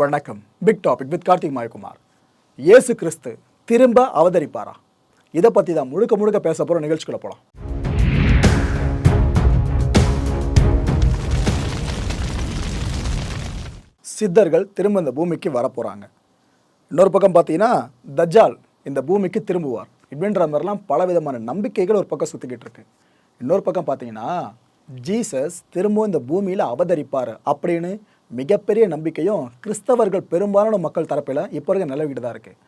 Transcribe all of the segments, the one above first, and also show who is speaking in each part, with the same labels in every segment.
Speaker 1: வணக்கம். Big topic with Karthik Mayakumar. இயேசு கிறிஸ்து திரும்ப அவதரிப்பாரா? இதை பற்றி தான் முழுக்க முழுக்க பேச போகிற நிகழ்ச்சிக்குள்ள போகலாம் சித்தர்கள் திரும்ப இந்த பூமிக்கு வரப்போகிறாங்க இன்னொரு பக்கம் பார்த்தீங்கன்னா தஜால் இந்த பூமிக்கு திரும்புவார் இப்படின்ற மாதிரிலாம் பல விதமான நம்பிக்கைகள் ஒரு பக்கம் சுற்றிக்கிட்டு இருக்கு. இன்னொரு பக்கம் பார்த்தீங்கன்னா ஜீசஸ் திரும்பவும் இந்த பூமியில் அவதரிப்பார் அப்படின்னு மிகப்பெரிய நம்பிக்கையும் கிறிஸ்தவர்கள் பெரும்பாலான மக்கள் தரப்பில் இப்போ இருக்க நிலவிட்டு தான் இருக்குது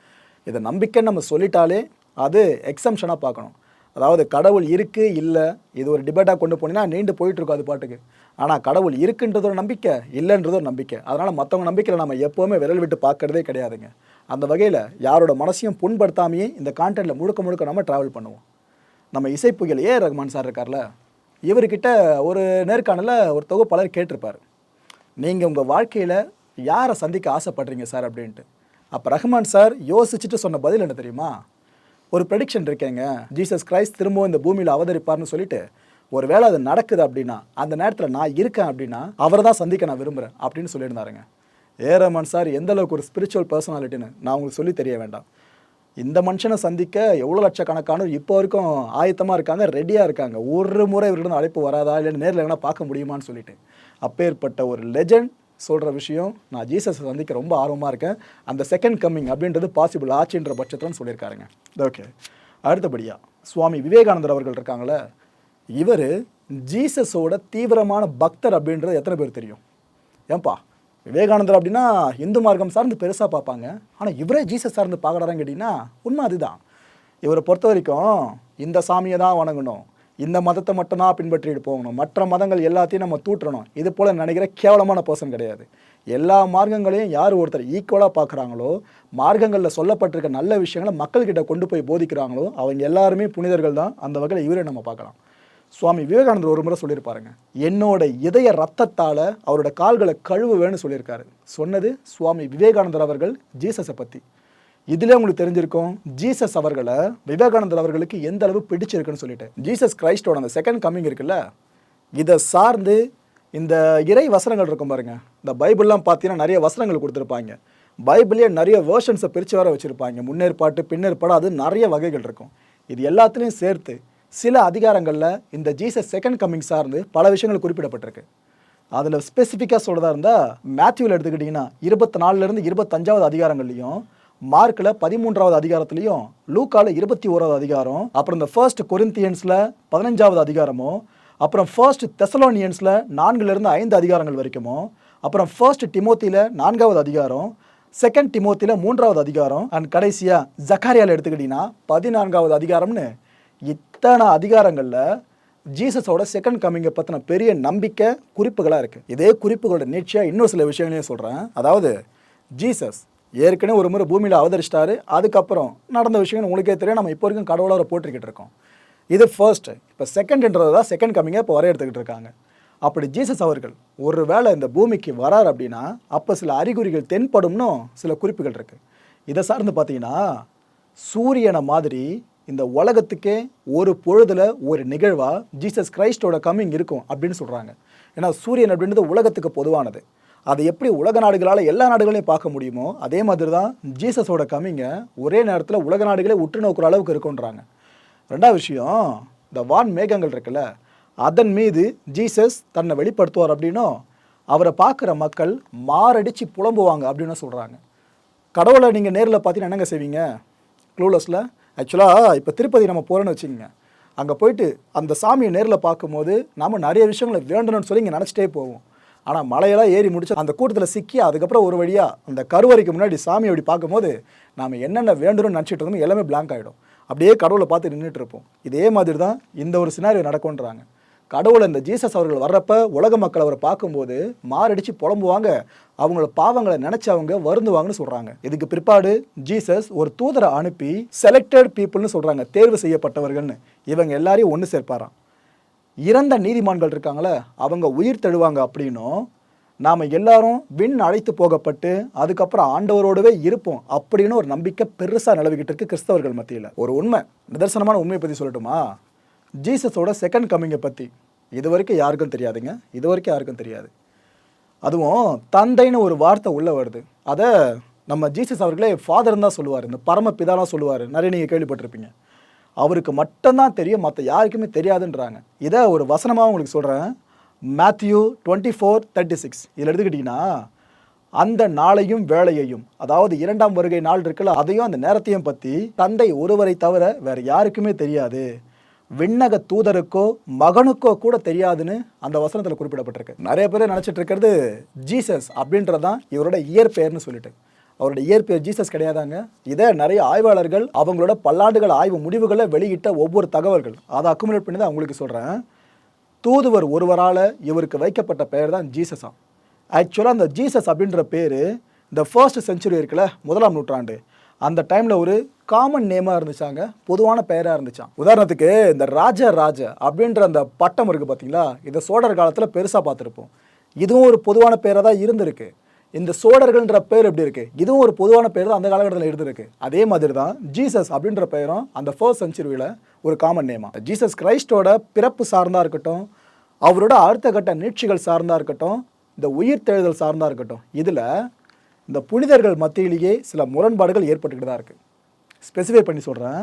Speaker 1: இதை நம்பிக்கைன்னு நம்ம சொல்லிட்டாலே அது எக்ஸம்ஷனாக பார்க்கணும். அதாவது கடவுள் இருக்குது இல்லை இது ஒரு டிபேட்டாக கொண்டு போனீங்கன்னா நீண்டு போயிட்டுருக்கும் அது பாட்டுக்கு. ஆனால் கடவுள் இருக்குன்றது ஒரு நம்பிக்கை இல்லைன்றது ஒரு நம்பிக்கை. அதனால் மற்றவங்க நம்பிக்கையில் நம்ம எப்போவுமே விரல் விட்டு பார்க்கறதே கிடையாதுங்க. அந்த வகையில் யாரோட மனசையும் புண்படுத்தாமையே இந்த கான்டென்ட்டில் முழுக்க முழுக்க நம்ம ட்ராவல் பண்ணுவோம். நம்ம இசைப்புகள் ஏ ரஹ்மான் சார் இருக்கார்ல இவர்கிட்ட ஒரு நேர்காணலில் ஒரு தொகுப்பாளர் கேட்டிருப்பார். நீங்கள் உங்கள் வாழ்க்கையில் யாரை சந்திக்க ஆசைப்படுறீங்க சார் அப்படின்ட்டு? அப்போ ரஹ்மான் சார் யோசிச்சுட்டு சொன்ன பதில் என்ன தெரியுமா? ஒரு ப்ரெடிக்ஷன் இருக்கேங்க. ஜீசஸ் கிரைஸ்ட் திரும்பவும் இந்த பூமியில் அவதரிப்பார்னு சொல்லிட்டு ஒரு வேளை அது நடக்குது அப்படின்னா அந்த நேரத்தில் நான் இருக்கேன் அப்படின்னா அவரை தான் சந்திக்க நான் விரும்புகிறேன் அப்படின்னு சொல்லியிருந்தாருங்க. ஏ ரஹ்மான் சார் எந்த அளவுக்கு ஒரு ஸ்பிரிச்சுவல் பர்சனாலிட்டின்னு நான் உங்களுக்கு சொல்லி தெரிய வேண்டாம். இந்த மனுஷனை சந்திக்க எவ்வளோ லட்சக்கணக்கான இப்போ வரைக்கும் ஆயத்தமாக இருக்காங்க ரெடியாக இருக்காங்க. ஒரு முறை இவர்கிட்ட அழைப்பு வராதா இல்லைன்னு நேரில் எங்கன்னா பார்க்க முடியுமான்னு சொல்லிட்டு. அப்பேற்பட்ட ஒரு லெஜண்ட் சொல்கிற விஷயம் நான் ஜீசஸை சந்திக்க ரொம்ப ஆர்வமாக இருக்கேன். அந்த செகண்ட் கம்மிங் அப்படின்றது பாசிபிள் ஆச்சுன்ற பட்சத்தில்னு சொல்லியிருக்காருங்க. ஓகே அடுத்தபடியாக சுவாமி விவேகானந்தர் அவர்கள் இருக்காங்களே இவர் ஜீசஸோட தீவிரமான பக்தர் அப்படின்றது எத்தனை பேர் தெரியும்? ஏன்பா விவேகானந்தர் அப்படின்னா இந்து மார்க்கம் சார்ந்து பெருசாக பார்ப்பாங்க. ஆனால் இவரே ஜீசஸ் சார்ந்து பார்க்குறாருன்னு கேட்டிங்கன்னா உண்மை அதுதான். இவரை பொறுத்த வரைக்கும் இந்த சாமியை தான் வணங்கணும். இந்த மதத்தை மட்டும்தான் பின்பற்றிட்டு போகணும். மற்ற மதங்கள் எல்லாத்தையும் நம்ம தூற்றணும். இது போல் நினைக்கிற கேவலமான பர்சன் கிடையாது. எல்லா மார்க்கங்களையும் யார் ஒருத்தர் ஈக்குவலாக பார்க்குறாங்களோ மார்க்கங்களில் சொல்லப்பட்டிருக்க நல்ல விஷயங்களை மக்கள்கிட்ட கொண்டு போய் போதிக்கிறாங்களோ அவங்க எல்லாருமே புனிதர்கள் தான். அந்த வகையில் இவரை நம்ம பார்க்கலாம். சுவாமி விவேகானந்தர் ஒரு முறை சொல்லியிருப்பாருங்க. என்னோட இதய ரத்தத்தால் அவரோட கால்களை கழுவுவேன்னு சொல்லியிருக்காரு. சொன்னது சுவாமி விவேகானந்தர் அவர்கள் ஜீசஸை பற்றி இதில் உங்களுக்கு தெரிஞ்சிருக்கும் ஜீசஸ் அவர்களை விவேகானந்தர் அவர்களுக்கு எந்த அளவு பிடிச்சிருக்குன்னு சொல்லிட்டு. ஜீசஸ் கிரைஸ்டோட அந்த செகண்ட் கம்மிங் இருக்குல்ல? இதை சார்ந்து இந்த இறை வசனங்கள் இருக்கும் பாருங்க. இந்த பைபிள்லாம் பார்த்தீங்கன்னா நிறைய வசனங்கள் கொடுத்துருப்பாங்க. பைபிளே நிறைய வேர்ஷன்ஸை பிரித்து வர வச்சுருப்பாங்க. முன்னேற்பாட்டு பின்னேற்பாடு அது நிறைய வகைகள் இருக்கும். இது எல்லாத்துலேயும் சேர்த்து சில அதிகாரங்களில் இந்த ஜீசஸ் செகண்ட் கம்மிங் சார்ந்து பல விஷயங்கள் குறிப்பிடப்பட்டிருக்கு. அதில் ஸ்பெசிஃபிக்காக சொல்கிறதா இருந்தால் மேத்யூவில் எடுத்துக்கிட்டிங்கன்னா இருபத்தி நாலுலேருந்து இருபத்தஞ்சாவது அதிகாரங்கள்லையும் மார்க்கில் பதிமூன்றாவது அதிகாரத்துலையும் லூக்காவில் இருபத்தி ஓராவது அதிகாரம் அப்புறம் இந்த ஃபர்ஸ்ட் கொரிந்தியன்ஸில் பதினஞ்சாவது அதிகாரமும் அப்புறம் ஃபர்ஸ்ட் தெசலோனியன்ஸில் நான்குலேருந்து ஐந்து அதிகாரங்கள் வரைக்குமோ அப்புறம் ஃபர்ஸ்ட் டிமோத்தியில் நான்காவது அதிகாரம் செகண்ட் டிமோத்தியில் மூன்றாவது அதிகாரம் அண்ட் கடைசியாக ஜக்காரியாவில் எடுத்துக்கிட்டிங்கன்னா பதினான்காவது அதிகாரம்னு இத்தனை அதிகாரங்களில் ஜீசஸோட செகண்ட் கம்மிங்கை பற்றின பெரிய நம்பிக்கை குறிப்புகளாக இருக்குது இதே குறிப்புகளோட நீட்சியாக இன்னும் சில விஷயங்களையும் சொல்கிறேன் அதாவது ஜீசஸ் ஏற்கனவே ஒரு முறை பூமியில் அவதரிச்சிட்டாரு. அதுக்கப்புறம் நடந்த விஷயங்கள் உங்களுக்கே தெரியும். நம்ம இப்போ வரைக்கும் கடவுளாக போட்டுக்கிட்டு இருக்கோம். இது ஃபர்ஸ்ட் இப்போ செகண்ட்ன்றது தான் செகண்ட் கம்மிங்காக இப்போ வரையெடுத்துக்கிட்டு இருக்காங்க. அப்படி ஜீசஸ் அவர்கள் ஒரு வேளை இந்த பூமிக்கு வரார் அப்படின்னா அப்போ சில அறிகுறிகள் தென்படும்னு சில குறிப்புகள் இருக்குது இதை சார்ந்து பார்த்தீங்கன்னா சூரியனை மாதிரி இந்த உலகத்துக்கே ஒரு பொழுதில் ஒரு நிகழ்வாக ஜீசஸ் கிரைஸ்டோட கம்மிங் இருக்கும் அப்படின்னு சொல்கிறாங்க ஏன்னா சூரியன் அப்படின்றது உலகத்துக்கு பொதுவானது. அதை எப்படி உலக நாடுகளால் எல்லா நாடுகளையும் பார்க்க முடியுமோ அதே மாதிரி தான் ஜீசஸோட கம்மிங்கை ஒரே நேரத்தில் உலக நாடுகளே உற்று நோக்குற அளவுக்கு இருக்குன்றாங்க ரெண்டாவது விஷயம் இந்த வான் மேகங்கள் இருக்குல்ல அதன் மீது ஜீசஸ் தன்னை வெளிப்படுத்துவார் அப்படின்னும் அவரை பார்க்குற மக்கள் மாரடிச்சு புலம்புவாங்க அப்படின்னு சொல்கிறாங்க கடவுளை நீங்கள் நேரில் பார்த்தீங்கன்னா என்னங்க செய்வீங்க? க்ளூலஸில் ஆக்சுவலாக இப்போ திருப்பதி நம்ம போகிறோன்னு வச்சுக்கோங்க. அங்கே போயிட்டு அந்த சாமியை நேரில் பார்க்கும்போது நாம் நிறைய விஷயங்களை வேண்டணும்னு சொல்லி இங்கே நினச்சிட்டே போவோம். ஆனால் மலையெல்லாம் ஏறி முடிச்சு அந்த கூட்டத்தில் சிக்கி அதுக்கப்புறம் ஒரு வழியாக அந்த கருவறைக்கு முன்னாடி சாமியை அப்படி பார்க்கும்போது நாம் என்னென்ன வேண்டணும்னு நினச்சிட்டு இருந்தோமோ எல்லாமே பிளாங்க் ஆகிடும் அப்படியே கடவுளை பார்த்து நின்றுட்டு இருப்போம். இதே மாதிரி தான் இந்த ஒரு சினாரியோ நடக்கும்ன்றாங்க. கடவுள் இந்த ஜீசஸ் அவர்கள் வர்றப்ப உலக மக்கள் அவரை பார்க்கும்போது மாரடிச்சு புலம்புவாங்க. அவங்களோட பாவங்களை நினைச்சு அவங்க வருந்துவாங்கன்னு சொல்றாங்க. இதுக்கு பிற்பாடு ஜீசஸ் ஒரு தூதரை அனுப்பி செலக்டட் பீப்புள்னு சொல்றாங்க. தேர்வு செய்யப்பட்டவர்கள்னு. இவங்க எல்லாரையும் ஒன்று சேர்ப்பாராம். இறந்த நீதிமான்கள் இருக்காங்களே அவங்க உயிர் தழுவாங்க அப்படின்னும் நாம் எல்லாரும் விண் அழைத்து போகப்பட்டு அதுக்கப்புறம் ஆண்டவரோடவே இருப்போம் அப்படின்னு ஒரு நம்பிக்கை பெருசாக நிலவிக்கிட்டு இருக்கு கிறிஸ்தவர்கள் மத்தியில். ஒரு உண்மை. நிதர்சனமான உண்மையை பற்றி சொல்லட்டுமா? ஜீசஸோட செகண்ட் கம்மிங்கை பற்றி இது வரைக்கும் யாருக்கும் தெரியாதுங்க. இது வரைக்கும் யாருக்கும் தெரியாது. அதுவும் தந்தைன்னு ஒரு வார்த்தை உள்ளே வருது. அதை நம்ம ஜீசஸ் அவர்களே ஃபாதர்னு தான் சொல்லுவார். இந்த பரமபிதாலாம் சொல்லுவார். நிறைய நீங்கள் கேள்விப்பட்டிருப்பீங்க. அவருக்கு மட்டும்தான் தெரியும். மற்ற யாருக்குமே தெரியாதுன்றாங்க. இதை ஒரு வசனமாக உங்களுக்கு சொல்கிறேன் Matthew twenty four thirty six இதில் எடுத்துக்கிட்டிங்கன்னா அந்த நாளையும் வேலையையும் அதாவது இரண்டாம் வருகை நாள் இருக்குல்ல அதையும் அந்த நேரத்தையும் பற்றி தந்தை ஒருவரை தவிர வேறு யாருக்குமே தெரியாது. விண்ணக தூதருக்கோ மகனுக்கோ கூட தெரியாதுன்னு அந்த வசனத்தில் குறிப்பிடப்பட்டிருக்கு. நிறைய பேர் நினச்சிட்டு இருக்கிறது ஜீசஸ் அப்படின்றதான் இவரோட இயற்பெயர்னு சொல்லிட்டு. அவரோட இயற்பெயர் ஜீசஸ் கிடையாதாங்க? இதை நிறைய ஆய்வாளர்கள் அவங்களோட பல்லாண்டுகள் ஆய்வு முடிவுகளை வெளியிட்ட ஒவ்வொரு தகவல்கள். அதை அக்குமுலேட் பண்ணி தான் உங்களுக்கு சொல்கிறேன் தூதுவர் ஒருவரால் இவருக்கு வைக்கப்பட்ட பெயர் தான் ஜீசஸா. ஆக்சுவலாக அந்த ஜீசஸ் அப்படின்ற பேர் இந்த ஃபர்ஸ்ட் செஞ்சுரி இருக்குல்ல முதலாம் நூற்றாண்டு. அந்த டைமில் ஒரு காமன் நேமாக இருந்துச்சாங்க? பொதுவான பெயராக இருந்துச்சான் உதாரணத்துக்கு இந்த ராஜ ராஜ அப்படின்ற அந்த பட்டம் இருக்குது பார்த்தீங்களா இதை சோழர் காலத்தில் பெருசாக பார்த்துருப்போம். இதுவும் ஒரு பொதுவான பேராக தான் இருந்திருக்கு. இந்த சோழர்கள்ன்ற பேர் எப்படி இருக்குது இதுவும் ஒரு பொதுவான பேர் தான் அந்த காலகட்டத்தில் இருந்திருக்கு. அதே மாதிரி தான் ஜீசஸ் அப்படின்ற பெயரும் அந்த ஃபர்ஸ்ட் செஞ்சுரியில் ஒரு காமன் நேமா ஜீசஸ் கிரைஸ்டோட பிறப்பு சார்ந்தா இருக்கட்டும் அவரோட அடுத்த கட்ட நீட்சிகள் சார்ந்தா இருக்கட்டும் இந்த உயிர் தெழுதல் சார்ந்தா இருக்கட்டும் இதில் இந்த புனிதர்கள் மத்தியிலேயே சில முரண்பாடுகள் ஏற்பட்டுக்கிட்டு தான் இருக்குது ஸ்பெசிஃபை பண்ணி சொல்கிறேன்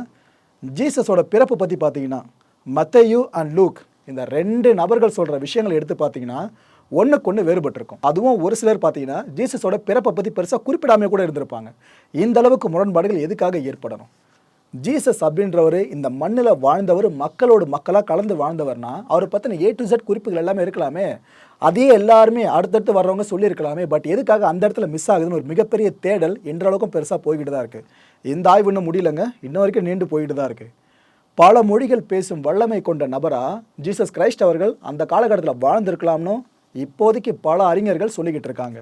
Speaker 1: ஜீசஸோட பிறப்பு பற்றி பார்த்தீங்கன்னா மத்தையு அண்ட் லூக் இந்த ரெண்டு நபர்கள் சொல்கிற விஷயங்களை எடுத்து பார்த்தீங்கன்னா ஒன்றுக்கு ஒன்று வேறுபட்டிருக்கும். அதுவும் ஒரு சிலர் பார்த்தீங்கன்னா ஜீசஸோட பிறப்பை பற்றி பெருசாக குறிப்பிடாமல் கூட இருந்திருப்பாங்க. இந்த அளவுக்கு முரண்பாடுகள் எதுக்காக ஏற்படணும்? ஜீசஸ் அப்படின்றவர் இந்த மண்ணில் வாழ்ந்தவர் மக்களோடு மக்களாக கலந்து வாழ்ந்தவர்னா அவரை பற்றின ஏ டு ஜெட் குறிப்புகள் எல்லாமே இருக்கலாமே. அதே எல்லாருமே அடுத்தடுத்து வர்றவங்க சொல்லியிருக்கலாமே. பட் எதுக்காக அந்த இடத்துல மிஸ் ஆகுதுன்னு ஒரு மிகப்பெரிய தேடல் என்ற அளவுக்கும் பெருசாக போய்கிட்டு தான் இருக்குது இந்த ஆய்வு இன்னும் முடியலங்க. இன்ன வரைக்கும் நீண்டு போயிட்டு தான் இருக்குது பல மொழிகள் பேசும் வல்லமை கொண்ட நபராக ஜீசஸ் கிரைஸ்ட் அவர்கள் அந்த காலகட்டத்தில் வாழ்ந்திருக்கலாம்னு இப்போதைக்கு பல அறிஞர்கள் சொல்லிக்கிட்டு இருக்காங்க.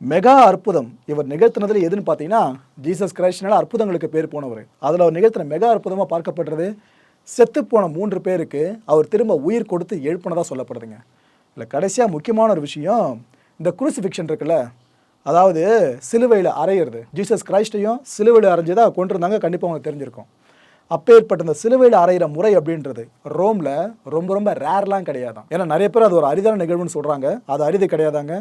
Speaker 1: மெகா அற்புதம் இவர் நிகழ்த்தினதில் எதுன்னு பார்த்தீங்கன்னா ஜீசஸ் கிரைஸ்ட்னால அற்புதங்களுக்கு பேர் போனவர். அதில் அவர் நிகழ்த்தின மெகா அற்புதமாக பார்க்கப்படுறது செத்துப்போன மூன்று பேருக்கு அவர் திரும்ப உயிர் கொடுத்து எழுப்பினதாக சொல்லப்படுதுங்க. இல்லை கடைசியாக முக்கியமான ஒரு விஷயம் இந்த குருசிஃபிக்ஷன் இருக்குல்ல அதாவது சிலுவையில் அரையிறது ஜீசஸ் கிரைஸ்டையும் சிலுவையில் அரைஞ்சதா கொண்டிருந்தாங்க கண்டிப்பாக உங்களுக்கு தெரிஞ்சிருக்கும். அப்பேற்பட்ட இந்த சிலுவையில் அரைகிற முறை அப்படின்றது ரோமில் ரொம்ப ரொம்ப ரேர்லாம் கிடையாதான் ஏன்னா நிறைய பேர் அது ஒரு அரிதான நிகழ்வுன்னு சொல்கிறாங்க அது அரிது கிடையாதாங்க.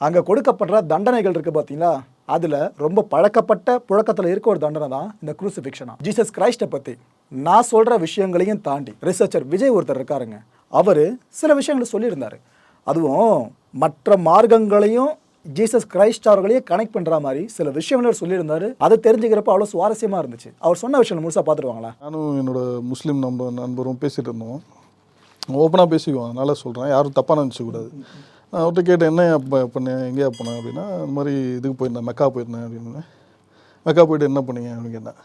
Speaker 1: அங்கே கொடுக்கப்படுற தண்டனைகள் இருக்குது பார்த்தீங்களா அதில் ரொம்ப பழக்கப்பட்ட புழக்கத்தில் இருக்க ஒரு தண்டனை தான் இந்த குரூசிஃபிக்ஷனா ஜீசஸ் கிரைஸ்ட்டை பற்றி நான் சொல்கிற விஷயங்களையும் தாண்டி ரிசர்ச்சர் விஜய் ஒருத்தர் இருக்காருங்க. அவர் சில விஷயங்களை சொல்லியிருந்தார். அதுவும் மற்ற மார்க்கங்களையும் ஜீசஸ் கிரைஸ்ட் அவர்களையே கனெக்ட் பண்ணுற மாதிரி சில விஷயங்கள் அவர் சொல்லியிருந்தாரு. அதை தெரிஞ்சுக்கிறப்ப அவ்வளோ சுவாரஸ்யமாக இருந்துச்சு. அவர் சொன்ன விஷயம் முழுசாக பார்த்துருவாங்களா?
Speaker 2: நானும் என்னோட முஸ்லீம் நம்ப நண்பரும் பேசிகிட்டு இருந்தோம். ஓப்பனாக பேசிக்குவோம். அதனால் சொல்கிறேன் யாரும் தப்பாக நினச்சிக்கூடாது நான் அவர்கிட்ட கேட்டேன் என்ன அப்போ பண்ணேன் எங்கேயா போனேன் அப்படின்னா இந்த மாதிரி இதுக்கு போயிருந்தேன். மெக்கா போயிருந்தேன். அப்படின்னு. மெக்கா போயிட்டு என்ன பண்ணீங்க? அப்படின்னு கேட்டேன்.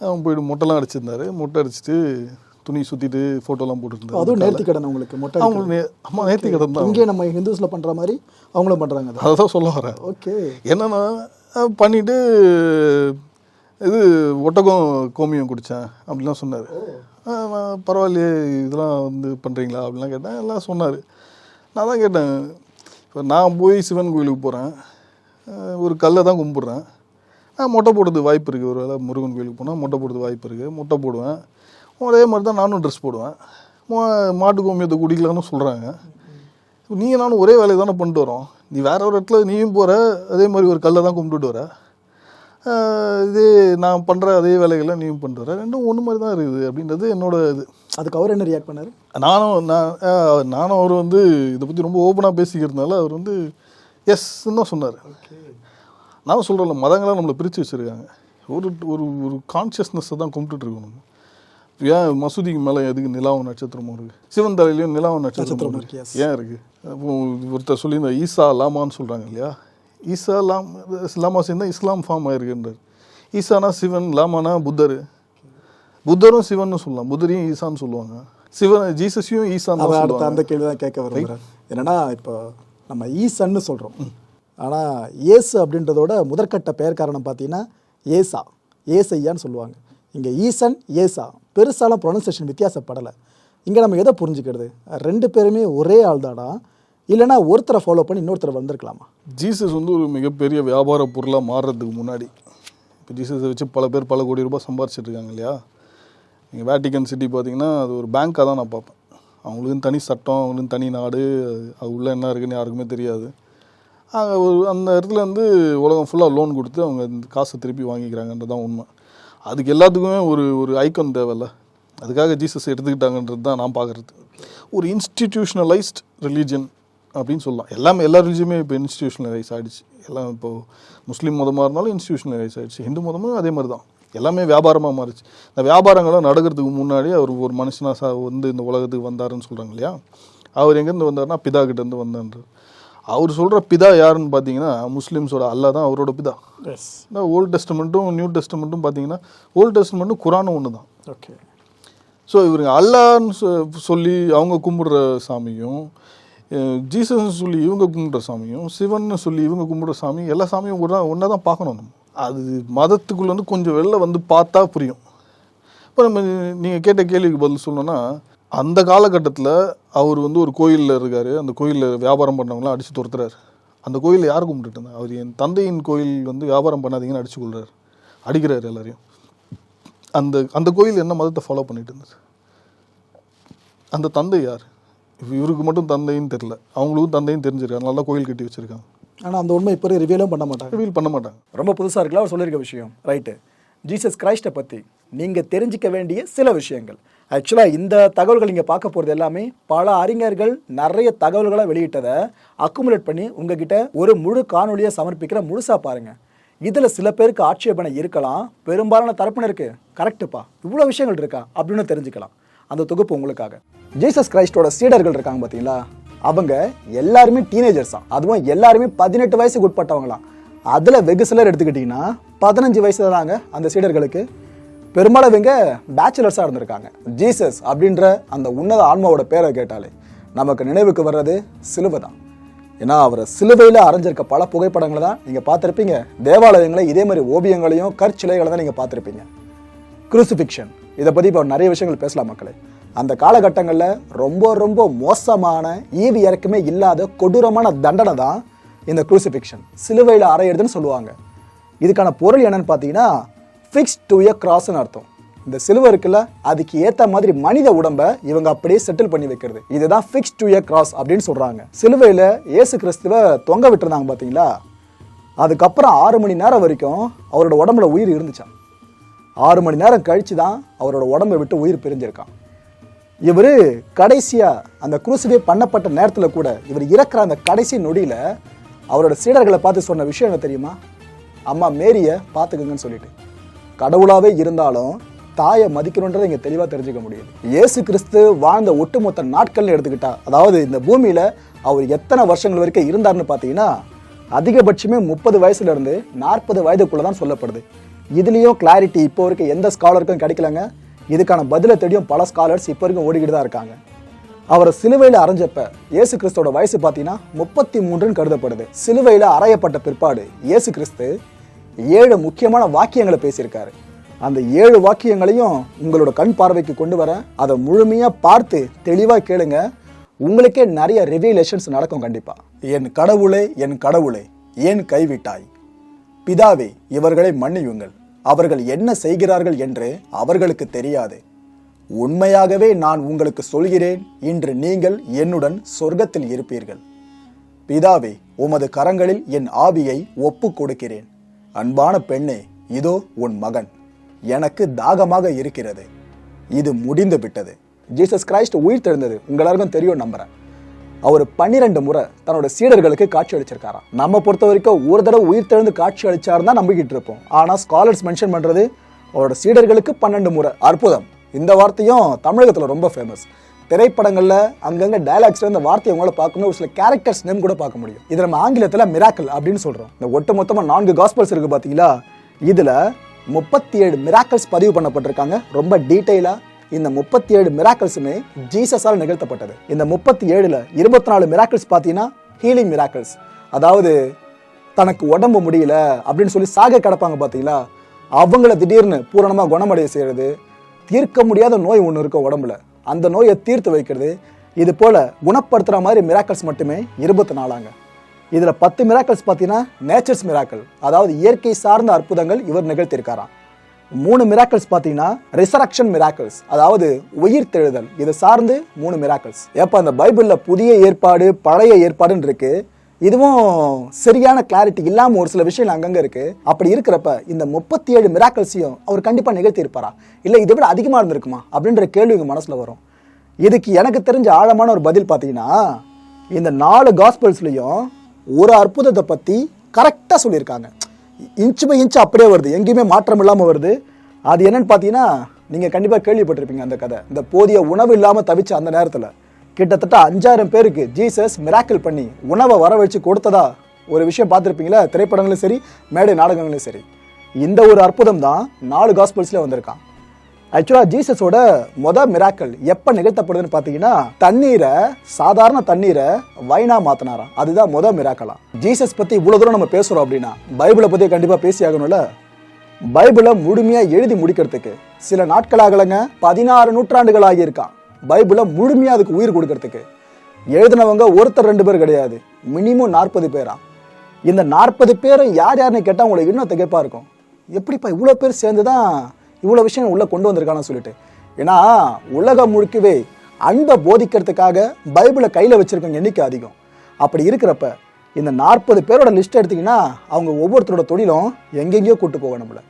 Speaker 2: அவன் போயிட்டு முட்டைலாம் அடிச்சிருந்தாரு. முட்டை அடிச்சிட்டு துணி சுற்றிட்டு ஃபோட்டோலாம் போட்டுருந்தாரு
Speaker 1: அதுவும் நேர்த்தி கடன் உங்களுக்கு மொட்டை
Speaker 2: அவங்க ஆமாம் நேர்த்தி கடன் தான்.
Speaker 1: இங்கே நம்ம ஹிந்துஸில் பண்ணுற மாதிரி அவங்களும் பண்ணுறாங்க அதை.
Speaker 2: தான் சொல்ல வரேன்.
Speaker 1: ஓகே
Speaker 2: என்னன்னா அஹ் பண்ணிட்டு இது ஒட்டகம் கோமியம் குடித்தேன் அப்படிலாம் சொன்னார். பரவாயில்லையே இதெல்லாம் வந்து பண்ணுறீங்களா அப்படிலாம் கேட்டேன். எல்லாம் சொன்னார். நான் தான் கேட்டேன் இப்போ நான் போய் சிவன் கோயிலுக்கு போகிறேன் ஒரு கல்லை தான் கும்பிட்றேன். நான் மொட்டை போடுறது வாய்ப்பு இருக்குது ஒரு வேளை முருகன் கோயிலுக்கு போனால் மொட்டை போடுறது வாய்ப்பு இருக்குது மொட்டை போடுவேன். அதே மாதிரி தான் நானும் ட்ரெஸ் போடுவேன். மா- மாட்டு கோமியத்தை குடிக்கலாம்னு சொல்கிறாங்க நீங்கள் நானும் ஒரே வேலையை தானே பண்ணிட்டு வரோம். நீ வேற ஒரு இடத்துல நீயும் போகிற அதே மாதிரி ஒரு கல்லை தான் கும்பிட்டுட்டு வர. இதே நான் பண்ணுற அதே வேலைகளை நீயும் பண்ணிட்டு வர. ரெண்டும் ஒன்று மாதிரி தான் இருக்குது அப்படின்றது என்னோட இது.
Speaker 1: அதுக்கு அவர் என்ன ரியாக்ட் பண்ணாரு?
Speaker 2: நானும் நான் நானும் அவர் வந்து இதை பற்றி ரொம்ப ஓப்பனாக பேசிக்கிறதுனால அவர் வந்து எஸ்ன்னு தான் சொன்னார். நான் சொல்கிறேன்ல மதங்களாக நம்மளை பிரித்து வச்சுருக்காங்க. ஒரு ஒரு ஒரு கான்ஷியஸ்னஸை தான் கும்பிட்டுட்டு இருக்கணும். ஏன் மசூதிக்கு மேலே எதுக்கு நிலாவும் நட்சத்திரமும் இருக்குது சிவன் தலையிலையும் நிலாவும்
Speaker 1: நட்சத்திரம்
Speaker 2: இருக்கு. ஏன் இருக்குது ஒருத்தர் சொல்லியிருந்தா ஈசா லாமான்னு சொல்கிறாங்க இல்லையா? ஈசா லாம் லாமா சேர்ந்தா இஸ்லாம் ஃபார்ம் ஆயிருக்குன்றார். ஈசானா சிவன் லாமானா புத்தர். புத்தரும் சிவன்னு சொல்லலாம் புத்தரையும் ஈசான்னு சொல்லுவாங்க. சிவன் ஜீசஸையும் தான்
Speaker 1: அடுத்த அந்த கேள்வி தான் கேட்க விரும்புகிறேன் என்னன்னா இப்போ நம்ம ஈசன்னு சொல்கிறோம் ஆனால் இயேசு அப்படின்றதோட முதற்கட்ட பெயர் காரணம் பார்த்தீங்கன்னா ஏசா ஏசையான்னு சொல்லுவாங்க. இங்கே ஈசன் ஏசா. பெருசாலாம் ப்ரொனன்சேஷன் வித்தியாசப்படலை. இங்கே நம்ம எதை புரிஞ்சுக்கிறது? ரெண்டு பேருமே ஒரே ஆள் தானா இல்லைன்னா ஒருத்தரை ஃபாலோ பண்ணி இன்னொருத்தர் வந்திருக்கலாமா?
Speaker 2: ஜீசஸ் வந்து ஒரு மிகப்பெரிய வியாபார பொருளாக மாறுறதுக்கு முன்னாடி. இப்போ ஜீசஸை வச்சு பல பேர் பல கோடி ரூபாய் சம்பாரிச்சிட்டு இருக்காங்க இல்லையா? நீங்கள் வேட்டிக்கன் சிட்டி பார்த்தீங்கன்னா அது ஒரு பேங்க்காக தான் நான் பார்ப்பேன். அவங்களுக்கும் தனி சட்டம் அவங்களுக்கும் தனி நாடு அது உள்ளே என்ன இருக்குன்னு யாருக்குமே தெரியாது. அங்கே ஒரு அந்த இடத்துல வந்து உலகம் ஃபுல்லாக லோன் கொடுத்து அவங்க காசை திருப்பி வாங்கிக்கிறாங்கன்றது தான் உண்மை. அதுக்கு எல்லாத்துக்குமே ஒரு ஒரு ஐக்கன் தேவையில்ல. அதுக்காக ஜீசஸ் எடுத்துக்கிட்டாங்கன்றது தான் நான் பார்க்குறது. ஒரு இன்ஸ்டிடியூஷனலைஸ்ட் ரிலீஜன் அப்படின்னு சொல்லலாம். எல்லாமே எல்லா ரிலீஜியுமே இப்போ இன்ஸ்டிடியூஷனலைஸ் ஆகிடுச்சு எல்லாம் இப்போது முஸ்லீம் மதமாக இருந்தாலும் இன்ஸ்டிடியூஷனலைஸ் ஆகிடுச்சு ஹிந்து மதமும் அதே மாதிரி தான் எல்லாமே வியாபாரமாக மாறிச்சு. இந்த வியாபாரங்களும் நடக்கிறதுக்கு முன்னாடி அவர் ஒரு மனுஷனாக சா வந்து இந்த உலகத்துக்கு வந்தாருன்னு சொல்கிறாங்க இல்லையா? அவர் எங்கேருந்து வந்தாருன்னா பிதா கிட்டேருந்து வந்தான்றார். அவர் சொல்கிற பிதா யாருன்னு பார்த்தீங்கன்னா முஸ்லீம்ஸோட அல்லா தான் அவரோட பிதா.
Speaker 1: எஸ்
Speaker 2: இந்த ஓல்டு டெஸ்டமெண்ட்டும் நியூ டெஸ்டமெண்ட்டும் பார்த்தீங்கன்னா ஓல்டு டெஸ்டமெண்ட்டும் குரானும் ஒன்று தான்.
Speaker 1: ஓகே
Speaker 2: ஸோ இவருங்க அல்லான்னு சொல்லி அவங்க கும்பிடுற சாமியும் ஜீசஸ் சொல்லி இவங்க கும்பிடுற சாமியும் சிவன்னு சொல்லி இவங்க கும்பிடுற சாமி எல்லா சாமியும் ஒன்றா ஒன்றா தான் பார்க்கணும் நம்ம. அது மதத்துக்குள்ள வந்து கொஞ்சம் வெளில வந்து பார்த்தா புரியும். இப்போ நம்ம நீங்கள் கேட்ட கேள்விக்கு பதில் சொல்லணும்னா அந்த காலகட்டத்தில் அவர் வந்து ஒரு கோயிலில் இருக்கார். அந்த கோயிலில் வியாபாரம் பண்ணவங்களாம் அடித்து துரத்துறாரு. அந்த கோயிலில் யார் கும்பிட்டுட்டு இருந்தா அவர் என் தந்தையின் கோயில் வந்து வியாபாரம் பண்ணாதீங்கன்னு அடிச்சு கொள்றாரு அடிக்கிறாரு எல்லாரையும். அந்த அந்த கோயில் என்ன மதத்தை ஃபாலோ பண்ணிட்டு இருந்தது? அந்த தந்தை யார்? இவருக்கு மட்டும் தந்தைன்னு தெரில அவங்களுக்கும் தந்தையும் தெரிஞ்சிருக்காங்க நல்லா கோயில் கட்டி வச்சிருக்காங்க.
Speaker 1: ஆனால் அந்த உண்மை இப்போ ரிவீலும் பண்ண மாட்டாங்க.
Speaker 2: ரிவீல் பண்ண மாட்டாங்க.
Speaker 1: ரொம்ப புதுசாக இருக்குல்ல அவர் சொல்லியிருக்க விஷயம். ரைட்டு ஜீசஸ் கிரைஸ்ட்டை பற்றி நீங்கள் தெரிஞ்சிக்க வேண்டிய சில விஷயங்கள். ஆக்சுவலாக இந்த தகவல்கள் நீங்கள் பார்க்க போகிறது எல்லாமே பல அறிஞர்கள் நிறைய தகவல்களை வெளியிட்டதை அக்குமுலேட் பண்ணி உங்ககிட்ட ஒரு முழு காணொலியை சமர்ப்பிக்கிற முழுசாக பாருங்கள் இதில் சில பேருக்கு ஆட்சேபனை இருக்கலாம் பெரும்பாலான தரப்பினருக்கு கரெக்டுப்பா இவ்வளோ விஷயங்கள் இருக்கா அப்படின்னு தெரிஞ்சுக்கலாம். அந்த தொகுப்பு உங்களுக்காக. ஜீசஸ் கிரைஸ்டோட சீடர்கள் இருக்காங்க பார்த்தீங்களா அவங்க எல்லாருமே டீனேஜர்ஸ் தான் அதுவும் எல்லாருமே பதினெட்டு வயசுக்கு உட்பட்டவங்களாம் அதில் வெகு சிலர் எடுத்துக்கிட்டிங்கன்னா பதினஞ்சு வயசு தாங்க அந்த சீடர்களுக்கு பெரும்பாலும் இவங்க பேச்சுலர்ஸாக இருந்திருக்காங்க. ஜீசஸ் அப்படின்ற அந்த உன்னத ஆன்மாவோட பேரை கேட்டாலே நமக்கு நினைவுக்கு வர்றது சிலுவை தான். ஏன்னா அவரை சிலுவையில் அரைஞ்சிருக்க பல புகைப்படங்களை தான் நீங்கள் பார்த்துருப்பீங்க. தேவாலயங்களை இதே மாதிரி ஓவியங்களையும் கற்சிலைகளை தான் நீங்கள் பார்த்துருப்பீங்க. குரூசிஃபிக்ஷன் இதை பற்றி இப்போ நிறைய விஷயங்கள் பேசலாம் மக்களே. அந்த காலகட்டங்களில் ரொம்ப ரொம்ப மோசமான ஈவி இறக்குமே இல்லாத கொடூரமான தண்டனை தான் இந்த குரூசிஃபிக்ஷன் சிலுவையில் அறையிறதுன்னு சொல்லுவாங்க. இதுக்கான பொருள் என்னன்னு பார்த்தீங்கன்னா ஃபிக்ஸ் டு எ கிராஸ்னு அர்த்தம். இந்த சிலுவை இருக்குல்ல அதுக்கு ஏற்ற மாதிரி மனித உடம்பை இவங்க அப்படியே செட்டில் பண்ணி வைக்கிறது. இதுதான் ஃபிக்ஸ் டு எ கிராஸ் அப்படின்னு சொல்கிறாங்க சிலுவையில் ஏசு கிறிஸ்துவ தொங்க விட்டுருந்தாங்க பார்த்தீங்களா அதுக்கப்புறம் ஆறு மணி நேரம் வரைக்கும் அவரோட உடம்புல உயிர் இருந்துச்சான் ஆறு மணி நேரம் கழித்து தான் அவரோட உடம்பை விட்டு உயிர் பிரிஞ்சிருக்கான் இவர் கடைசியாக அந்த குரூசிவே பண்ணப்பட்ட நேரத்தில் கூட இவர் இறக்குற அந்த கடைசி நொடியில் அவரோட சீடர்களை பார்த்து சொன்ன விஷயம் என்ன தெரியுமா? அம்மா மேரியை பார்த்துக்குங்கன்னு சொல்லிட்டு. கடவுளாகவே இருந்தாலும் தாயை மதிக்கணுன்றதை இங்கே தெளிவாக தெரிஞ்சுக்க முடியுது இயேசு கிறிஸ்து வாழ்ந்த ஒட்டுமொத்த நாட்கள்னு எடுத்துக்கிட்டா அதாவது இந்த பூமியில் அவர் எத்தனை வருஷங்கள் வரைக்கும் இருந்தார்னு பார்த்தீங்கன்னா அதிகபட்சமே முப்பது வயசுலேருந்து நாற்பது வயதுக்குள்ளே தான் சொல்லப்படுது. இதுலேயும் கிளாரிட்டி இப்போ வரைக்கும் எந்த ஸ்காலருக்கும் கிடைக்கலங்க. இதுக்கான பதிலை தேடியும் பல ஸ்காலர்ஸ் இப்போ வரைக்கும் ஓடிக்கிட்டு தான் இருக்காங்க. அவரை சிலுவையில் அரைஞ்சப்ப இயேசு கிறிஸ்தோட வயசு பார்த்தீங்கன்னா முப்பத்தி மூன்றுன்னு கருதப்படுது. சிலுவையில் அறையப்பட்ட பிற்பாடு இயேசு கிறிஸ்து ஏழு முக்கியமான வாக்கியங்களை பேசியிருக்காரு. அந்த ஏழு வாக்கியங்களையும் உங்களோட கண் பார்வைக்கு கொண்டு வரேன் அதை முழுமையாக பார்த்து தெளிவாக கேளுங்க. உங்களுக்கே நிறைய ரிவிலேஷன்ஸ் நடக்கும் கண்டிப்பா. என் கடவுளே என் கடவுளே ஏன் கைவிட்டாய்? பிதாவே இவர்களை மன்னியுங்கள். அவர்கள் என்ன செய்கிறார்கள் என்று அவர்களுக்கு தெரியாது. உண்மையாகவே நான் உங்களுக்கு சொல்கிறேன் இன்று நீங்கள் என்னுடன் சொர்க்கத்தில் இருப்பீர்கள். பிதாவே உமது கரங்களில் என் ஆவியை ஒப்புக் கொடுக்கிறேன் அன்பான பெண்ணே இதோ உன் மகன். எனக்கு தாகமாக இருக்கிறது. இது முடிந்து விட்டது. ஜீசஸ் கிரைஸ்ட் உயிர் தெழுந்தது. உங்க எல்லாருக்கும் தெரியும் நம்புறேன். அவர் பன்னிரெண்டு முறை தன்னோட சீடர்களுக்கு காட்சி அளிச்சிருக்காராம். நம்ம பொறுத்த வரைக்கும் ஒரு தடவை உயிர் தெழுந்து காட்சி அளிச்சாருன்னு தான் நம்பிக்கிட்டு இருப்போம். ஆனால் ஸ்காலர்ஸ் மென்ஷன் பண்ணுறது அவரோட சீடர்களுக்கு பன்னெண்டு முறை. அற்புதம். இந்த வார்த்தையும் தமிழகத்தில் ரொம்ப ஃபேமஸ் திரைப்படங்களில் அங்கங்க டயலாக்ஸ்ல இந்த வார்த்தையை உங்களால் பார்க்கணும். ஒரு சில கேரக்டர்ஸ் நேம் கூட பார்க்க முடியும். இது நம்ம ஆங்கிலத்தில் மிராக்கிள் அப்படின்னு சொல்கிறோம் இந்த ஒட்டு மொத்தமாக நான்கு காஸ்பல்ஸ் இருக்கு பார்த்தீங்களா இதில் முப்பத்தி ஏழு மிராக்கிள்ஸ் பதிவு பண்ணப்பட்டிருக்காங்க. ரொம்ப டீட்டெயிலாக இந்த முப்பத்தி ஏழு மிராக்கிள்ஸுமே ஜீசஸால் நிகழ்த்தப்பட்டது. இந்த முப்பத்தி ஏழில் இருபத்தி நாலு மிராக்கிள்ஸ் பார்த்தீங்கன்னா ஹீலிங் மிராக்கிள்ஸ் அதாவது தனக்கு உடம்பு முடியல அப்படின்னு சொல்லி சாக கிடப்பாங்க பார்த்தீங்களா அவங்கள திடீர்னு பூரணமாக குணமடைய செய்கிறது தீர்க்க முடியாத நோய் ஒன்று இருக்கும் உடம்புல. அந்த நோயை தீர்த்து வைக்கிறது. இது போல குணப்படுத்துகிற மாதிரி மிராக்கல்ஸ் மட்டுமே இருபத்தி நாலாங்க. இதில் பத்து மிராக்கல்ஸ் பார்த்தீங்கன்னா நேச்சர்ஸ் மிராக்கல் அதாவது இயற்கை சார்ந்த அற்புதங்கள் இவர் நிகழ்த்தியிருக்காராம். மூணு மிராக்கிள்ஸ் பார்த்தீங்கன்னா ரிசரக்ஷன் மிராக்கிள்ஸ் அதாவது உயிர் தெழுதல். இதை சார்ந்து மூணு மிராக்கிள்ஸ் ஏப்ப அந்த பைபிளில் புதிய ஏற்பாடு பழைய ஏற்பாடுன்னு இருக்குது இதுவும் சரியான கிளாரிட்டி இல்லாம ஒரு சில விஷயங்கள் அங்கங்க இருக்கு. அப்படி இருக்கிறப்ப இந்த முப்பத்தி ஏழு மிராக்கல்ஸையும் அவர் கண்டிப்பா நிகழ்த்தி இருப்பாரா இல்ல இதை விட அதிகமா இருந்திருக்குமா? அப்படின்ற கேள்வி உங்க மனசுல வரும். இதுக்கு எனக்கு தெரிஞ்ச ஆழமான ஒரு பதில் பார்த்தீங்கன்னா இந்த நாலு காஸ்பல்ஸ்லையும் ஒரு அற்புதத்தை பத்தி கரெக்டா சொல்லியிருக்காங்க. இன்ச்சு பை இன்ச்சு அப்படியே வருது. எங்கேயுமே மாற்றம் இல்லாம வருது. அது என்னன்னு பார்த்தீங்கன்னா நீங்க கண்டிப்பா கேள்விப்பட்டிருப்பீங்க அந்த கதை. இந்த போதிய உணவு இல்லாம தவிச்ச அந்த நேரத்துல. கிட்டத்தட்ட அஞ்சாயிரம் பேருக்கு ஜீசஸ் மிராக்கிள் பண்ணி உணவை வர வச்சு கொடுத்ததா ஒரு விஷயம் பார்த்துருப்பீங்களா? திரைப்படங்களும் சரி மேடை நாடகங்களும் சரி. இந்த ஒரு அற்புதம் தான் நாலு காஸ்பிள்ஸில் வந்திருக்கான். ஆக்சுவலாக ஜீசஸோட மொத மிராக்கள் எப்போ நிகழ்த்தப்படுதுன்னு பார்த்தீங்கன்னா தண்ணீரை சாதாரண தண்ணீரை வைனா மாத்தினாராம். அதுதான் மொத மிராக்கலாம் ஜீசஸ் பற்றி இவ்வளோ தூரம் நம்ம பேசுறோம் அப்படின்னா பைபிளை பற்றி கண்டிப்பாக பேசி ஆகணும்ல? பைபிளை முழுமையாக எழுதி முடிக்கிறதுக்கு சில நாட்களாகலங்க பதினாறு நூற்றாண்டுகள் ஆகியிருக்கான். பைபிளை முழுமையாக அதுக்கு உயிர் கொடுக்கறதுக்கு. எழுதினவங்க ஒருத்தர் ரெண்டு பேர் கிடையாது. மினிமம் நாற்பது பேரா? இந்த நாற்பது பேரை யார் யாருன்னு கேட்டால் உங்களுக்கு இன்னும் திகைப்பாக இருக்கும். எப்படிப்பா இவ்வளோ பேர் சேர்ந்து தான் இவ்வளோ விஷயம் உள்ளே கொண்டு வந்திருக்கான்னு சொல்லிட்டு. ஏன்னா உலகம் முழுக்கவே அன்பை போதிக்கிறதுக்காக பைபிளை கையில் வச்சுருக்கவங்க எண்ணிக்கை அதிகம். அப்படி இருக்கிறப்ப இந்த நாற்பது பேரோட லிஸ்ட் எடுத்திங்கன்னா அவங்க ஒவ்வொருத்தரோட தொழிலும் எங்கெங்கேயோ கூட்டு போக நம்மளை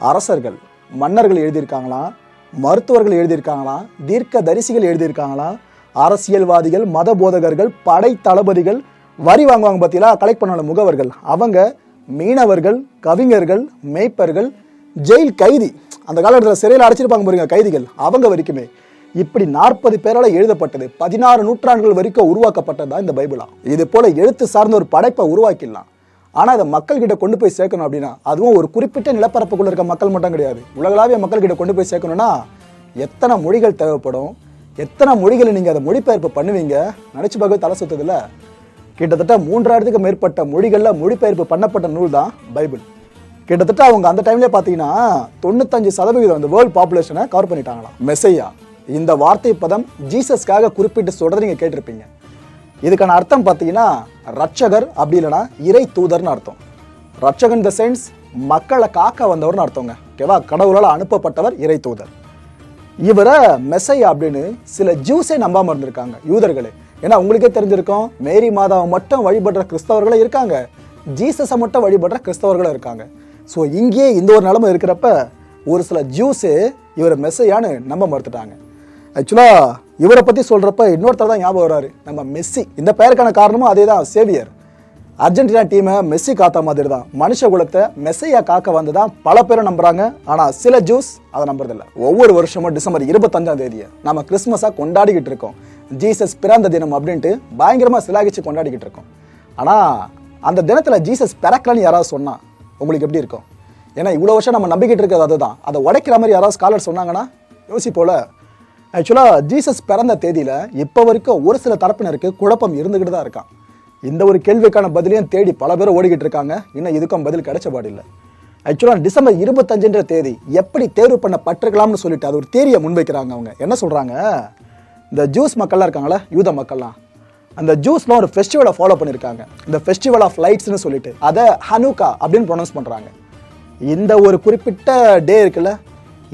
Speaker 1: அரசர்கள் மன்னர்கள் எழுதியிருக்காங்களாம். மருத்துவர்கள் எழுதியிருக்காங்களாம் தீர்க்க தரிசிகள் எழுதியிருக்காங்களாம் அரசியல்வாதிகள் மத போதகர்கள் படை தளபதிகள் வரி வாங்குவாங்க பார்த்தீங்களா கலெக்ட் பண்ணல முகவர்கள். அவங்க மீனவர்கள் கவிஞர்கள் மேய்ப்பர்கள் ஜெயில் கைதி. அந்த காலகட்டத்தில் சிறையில் அடைச்சிருப்பாங்க பாருங்க கைதிகள். அவங்க வரைக்குமே. இப்படி நாற்பது பேரால் எழுதப்பட்டது. பதினாறு நூற்றாண்டுகள் வரைக்கும் உருவாக்கப்பட்டதா இந்த பைபிளா. இது போல எழுத்து சார்ந்த ஒரு படைப்பை உருவாக்கிடலாம். ஆனால் அதை மக்கள்கிட்ட கொண்டு போய் சேர்க்கணும் அப்படின்னா அதுவும் ஒரு குறிப்பிட்ட நிலப்பரப்புக்குள்ள இருக்க மக்கள் மட்டும் கிடையாது. உலகளாவிய மக்கள்கிட்ட கொண்டு போய் சேர்க்கணும்னா எத்தனை மொழிகள் தேவைப்படும்? எத்தனை மொழிகளை நீங்கள் அதை மொழிபெயர்ப்பு பண்ணுவீங்க? நினச்சி பார்க்க தலை சுத்ததில்ல கிட்டத்தட்ட மூன்றாயிரத்துக்கு மேற்பட்ட மொழிகளில் மொழிபெயர்ப்பு பண்ணப்பட்ட நூல் தான் பைபிள். கிட்டத்தட்ட அவங்க அந்த டைம்ல பார்த்தீங்கன்னா தொண்ணூத்தஞ்சு சதவிகிதம் அந்த வேர்ல்ட் பாப்புலேஷனை கவர் பண்ணிட்டாங்களாம். மெசையா. இந்த வார்த்தை பதம் ஜீசஸ்க்காக குறிப்பிட்டு சொல்றதை நீங்கள் கேட்டிருப்பீங்க. இதுக்கான அர்த்தம் பார்த்தீங்கன்னா ரட்சகர் அப்படி இல்லைன்னா இறை தூதர்னு அர்த்தம். ரட்சகன் த சென்ஸ் மக்களை காக்க வந்தவர்னு அர்த்தங்க. ஓகேவா? கடவுளால் அனுப்பப்பட்டவர் இறை தூதர். இவரை மெசை அப்படின்னு சில ஜூஸே நம்பாமல் இருந்திருக்காங்க யூதர்களே. ஏன்னா உங்களுக்கே தெரிஞ்சிருக்கும் மேரி மாதாவை மட்டும் வழிபடுற கிறிஸ்தவர்களும் இருக்காங்க. ஜீசஸை மட்டும் வழிபடுற கிறிஸ்தவர்களும் இருக்காங்க. ஸோ இங்கேயே இந்த ஒரு நிலைமை இருக்கிறப்ப ஒரு சில ஜூஸு இவரை மெசையான்னு நம்ப மறுத்துட்டாங்க. ஆக்சுவலாக இவரை பற்றி சொல்கிறப்ப இன்னொருத்தர் தான் ஞாபகம் வராரு நம்ம மெஸ்ஸி. இந்த பெயருக்கான காரணமும் அதே தான் சேவியர் அர்ஜென்டினா டீமை மெஸ்ஸி காத்த மாதிரி தான் மனுஷ குலத்தை மெஸ்ஸையா காக்க வந்து தான் பல பேரும் நம்புறாங்க. ஆனால் சில ஜூஸ் அதை நம்புறதில்ல. ஒவ்வொரு வருஷமும் டிசம்பர் இருபத்தஞ்சாம் தேதியை நம்ம கிறிஸ்மஸாக கொண்டாடிக்கிட்டு இருக்கோம். ஜீசஸ் பிறந்த தினம் அப்படின்ட்டு பயங்கரமாக சிலாகிச்சு கொண்டாடிக்கிட்டு இருக்கோம். ஆனால் அந்த தினத்தில் ஜீசஸ் பிறக்கலன்னு யாராவது சொன்னால் உங்களுக்கு எப்படி இருக்கும்? ஏன்னா இவ்வளோ வருஷம் நம்ம நம்பிக்கிட்டு இருக்கிறது அதுதான். அதை உடைக்கிற மாதிரி யாராவது ஸ்காலர் சொன்னாங்கன்னா யோசிப்போல ஆக்சுவலாக ஜீசஸ் பிறந்த தேதியில் இப்போ வரைக்கும் ஒரு சில தரப்பினருக்கு குழப்பம் இருந்துக்கிட்டு தான் இருக்கான். இந்த ஒரு கேள்விக்கான பதிலையும் தேடி பல பேர் ஓடிக்கிட்டு இருக்காங்க. இன்னும் இதுக்கும் பதில் கிடைச்ச பாடில்லை ஆக்சுவலாக டிசம்பர் இருபத்தஞ்சுன்ற தேதி எப்படி தேர்வு பண்ணப்பட்டிருக்கலாம்னு சொல்லிட்டு அது ஒரு தேரியை முன்வைக்கிறாங்க அவங்க. என்ன சொல்கிறாங்க இந்த ஜூஸ் மக்கள்லாம் இருக்காங்களே யூத மக்கள்லாம். அந்த ஜூஸ்லாம் ஒரு ஃபெஸ்டிவலை ஃபாலோ பண்ணியிருக்காங்க இந்த ஃபெஸ்டிவல் ஆஃப் லைட்ஸ்னு சொல்லிட்டு. அதை ஹனுக்கா அப்படின்னு ப்ரொனவுன்ஸ் பண்ணுறாங்க இந்த ஒரு குறிப்பிட்ட டே இருக்குல்ல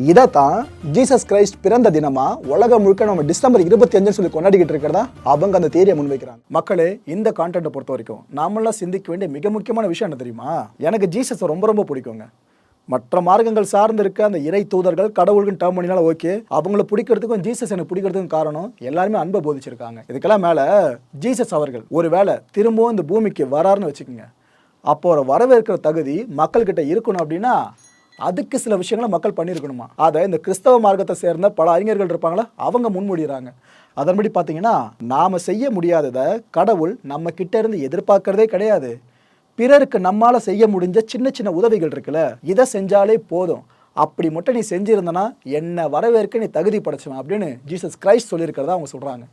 Speaker 1: இதை தான் ஜீசஸ் கிரைஸ்ட் பிறந்த தினமா உலகம் முழுக்க நம்ம டிசம்பர் இருபத்தி அஞ்சு சொல்லி கொண்டாடிக்கிட்டு இருக்கிறதா? அவங்க அந்த தேரியை முன்வைக்கிறாங்க. மக்களே இந்த கான்டென்ட்டை பொறுத்த வரைக்கும் நாமெல்லாம் சிந்திக்க வேண்டிய மிக முக்கியமான விஷயம் என்ன தெரியுமா? எனக்கு ஜீசஸ் ரொம்ப ரொம்ப பிடிக்குங்க. மற்ற மார்க்கங்கள் சார்ந்து இருக்க அந்த இறை தூதர்கள் கடவுள்கள் டேர்ம் பண்ணினால ஓகே அவங்கள பிடிக்கிறதுக்கும் ஜீசஸ் எனக்கு பிடிக்கிறதுக்கும் காரணம் எல்லாருமே அன்பை போதிச்சிருக்காங்க. இதுக்கெல்லாம் மேல ஜீசஸ் அவர்கள் ஒருவேளை திரும்பவும் இந்த பூமிக்கு வராருன்னு வச்சுக்கோங்க. அப்போ வரவேற்கிற தகுதி மக்கள்கிட்ட இருக்கணும் அப்படின்னா அதுக்கு சில விஷயங்களை மக்கள் பண்ணியிருக்கணுமா? அதை இந்த கிறிஸ்தவ மார்க்கத்தை சேர்ந்த பல அறிஞர்கள் இருப்பாங்களா? அவங்க முன்மொழிகிறாங்க அதன்படி பார்த்தீங்கன்னா நாம் செய்ய முடியாததை கடவுள் நம்ம கிட்ட இருந்து எதிர்பார்க்கறதே கிடையாது. பிறருக்கு நம்மால் செய்ய முடிஞ்ச சின்ன சின்ன உதவிகள் இருக்குல்ல இதை செஞ்சாலே போதும். அப்படி மட்டும் நீ செஞ்சிருந்தனா என்ன வரவேற்க நீ தகுதி படைச்சுவேன் அப்படின்னு ஜீசஸ் கிரைஸ்ட் சொல்லியிருக்கிறதா அவங்க சொல்கிறாங்க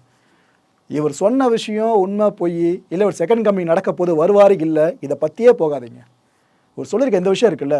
Speaker 1: இவர் சொன்ன விஷயம் உண்மை பொய் இல்லை ஒரு செகண்ட் கம்பெனி நடக்க போது வருவாரு இல்லை இதை பற்றியே போகாதீங்க. ஒரு சொல்லியிருக்க எந்த விஷயம் இருக்குல்ல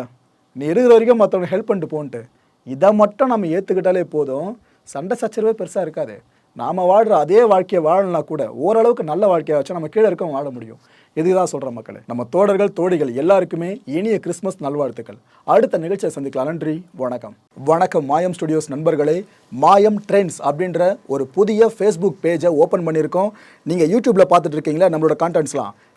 Speaker 1: நீ இருக்கிற வரைக்கும் மற்றவங்க ஹெல்ப் பண்ணிட்டு போன்ட்டு. இதை மட்டும் நம்ம ஏற்றுக்கிட்டாலே போதும். சண்டை சச்சரவே பெருசாக இருக்காது. நாம் வாழ்கிற அதே வாழ்க்கையை வாழணும்னா கூட ஓரளவுக்கு நல்ல வாழ்க்கையை வச்சா நம்ம கீழே இருக்கவங்க வாழ முடியும். இதுதான் சொல்கிறேன் மக்களே. நம்ம தோழர்கள் தோழிகள் எல்லாருக்குமே இனிய கிறிஸ்மஸ் நல்வாழ்த்துக்கள். அடுத்த நிகழ்ச்சியை சந்திக்கலாம். நன்றி வணக்கம். வணக்கம் மாயம் ஸ்டுடியோஸ் நண்பர்களே. மாயம் ட்ரெண்ட்ஸ் அப்படின்ற ஒரு புதிய ஃபேஸ்புக் பேஜை ஓப்பன் பண்ணியிருக்கோம். நீங்கள் யூடியூப்பில் பார்த்துட்டு இருக்கீங்களா? நம்மளோட கான்டென்ட்ஸ்லாம்